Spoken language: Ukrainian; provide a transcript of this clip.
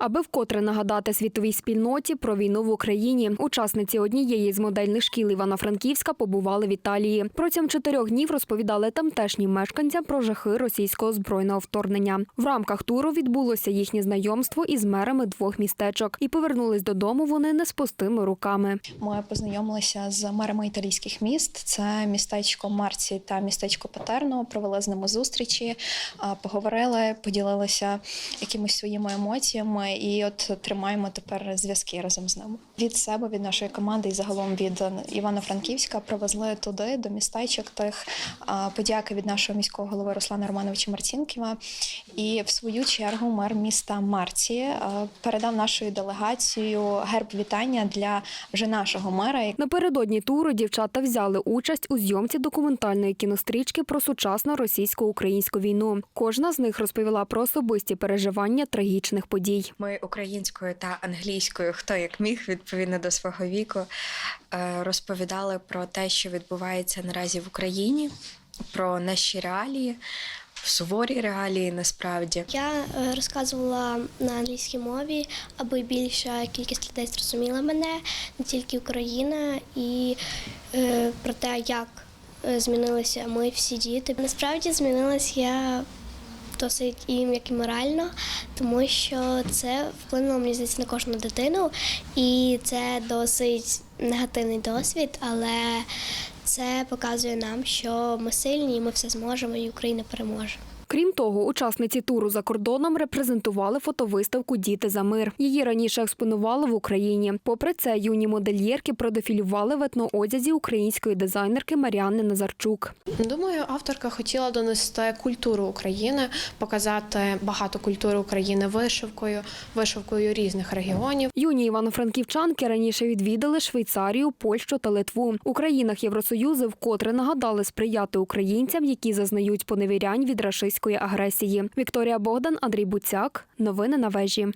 Аби вкотре нагадати світовій спільноті про війну в Україні, учасниці однієї з модельних шкіл Івано-Франківська побували в Італії. Протягом чотирьох днів розповідали тамтешнім мешканцям про жахи російського збройного вторгнення. В рамках туру відбулося їхнє знайомство із мерами двох містечок, і повернулись додому вони не з пустими руками. Ми познайомилися з мерами італійських міст. Це містечко Марці та містечко Патерно. Провели з ними зустрічі, поговорили, поділилися якимись своїми емоціями, і от тримаємо тепер зв'язки разом з ними. Від себе, від нашої команди і загалом від Івано-Франківська привезли туди до містечок тих подяки від нашого міського голови Руслана Романовича Марцінківа. І в свою чергу мер міста Марці передав нашою делегацією герб вітання для вже нашого мера, Напередодні туру дівчата взяли участь у зйомці документальної кінострічки про сучасну російсько-українську війну. Кожна з них розповіла про особисті переживання трагічних подій. Ми українською та англійською, хто як міг відповідно до свого віку, е, розповідали про те, що відбувається наразі в Україні, про наші реалії, суворі реалії насправді. Я е, розказувала на англійській мові, аби більша кількість людей зрозуміла мене, не тільки Україна, і е, про те, як змінилися ми всі діти. Насправді змінилась я досить і як і морально, тому що це вплинуло мені здається на кожну дитину, і це досить негативний досвід, але це показує нам, що ми сильні, і ми все зможемо, і Україна переможе. Крім того, учасниці туру за кордоном репрезентували фотовиставку Діти за мир. Її раніше експонували в Україні. Попри це, юні модельєрки продефілювали в етноодязі української дизайнерки Маріанни Назарчук. Думаю, авторка хотіла донести культуру України, показати багато культури України вишивкою, вишивкою різних регіонів. Юні івано-франківчанки раніше відвідали Швейцарію, Польщу та Литву. У країнах Євросоюзу вкотре нагадали сприяти українцям, які зазнають поневірянь від рашистської агресії. Вікторія Богдан, Андрій Буцяк. Новини на вежі.